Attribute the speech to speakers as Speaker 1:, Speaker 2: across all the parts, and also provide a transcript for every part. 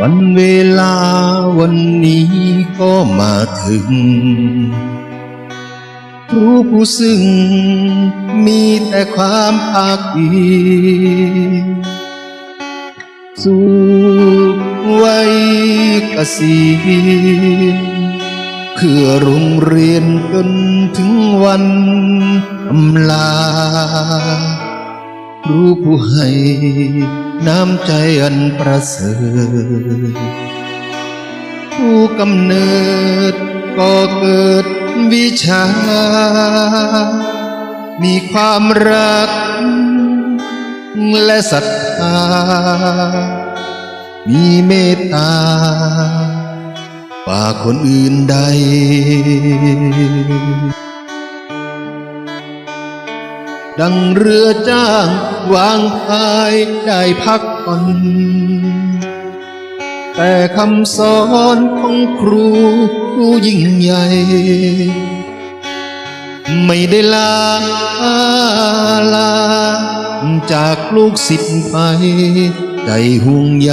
Speaker 1: วันเวลาวันนี้ก็มาถึง รู้ผู้ซึ่งมีแต่ความภาคดีสู่วัยเกษียณเพื่อโรงเรียนจนถึงวันอำลา รู้ผู้ให้น้ำใจอันประเสริฐผู้กำเนิดก็เกิดวิชา มีความรัก และศรัทธา มีเมตตาป่าคนอื่นใด ดังเรือจ้างวางพายได้พักผ่อนแต่คำสอนของครูผู้ยิ่งใหญ่ ไม่ได้ลาลา จากลูกศิษย์ไปใจห่วงใย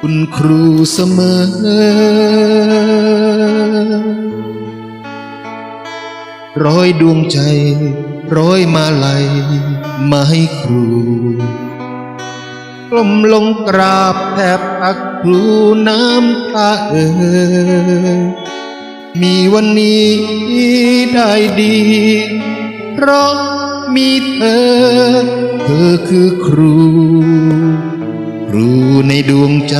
Speaker 1: คุณครูเสมอ ร้อยดวงใจ ร้อยมาลัยมาให้ครูกลมลงกราบแทบตักครูน้ำตาเอ่ยมีวันนี้ได้ดี เพราะมีเธอ เธอคือครู ครูในดวงใจ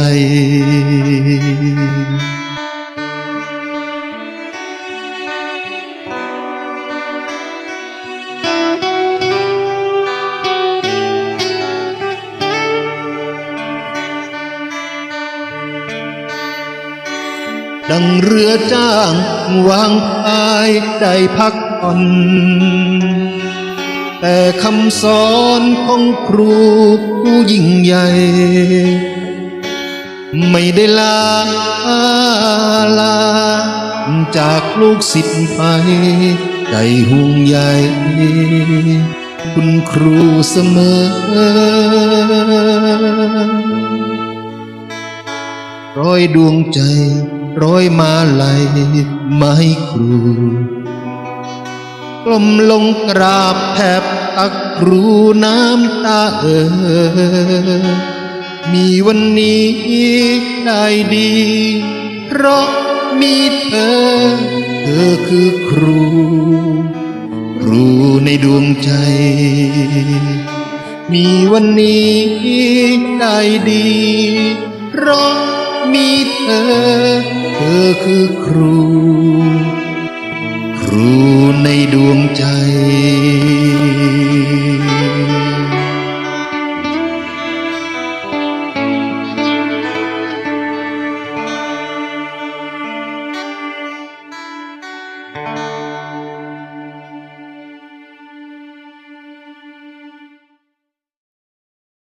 Speaker 1: ดังเรือจ้างวางพายได้พักผ่อนแต่คำสอนของครูผู้ยิ่งใหญ่ ไม่ได้ลาลา จากลูกศิษย์ไปใจห่วงใยคุณครูเสมอ ร้อยดวงใจ ร้อยมาลัยไม้ครูกลมลงกราบแทบตักครูน้ำตาเออมีวันนี้ได้ดี เพราะมีเธอ เธอคือครู ครูในดวงใจ มีวันนี้ได้ดี เพราะ มีเธอ เธอคือครู ครูในดวงใจ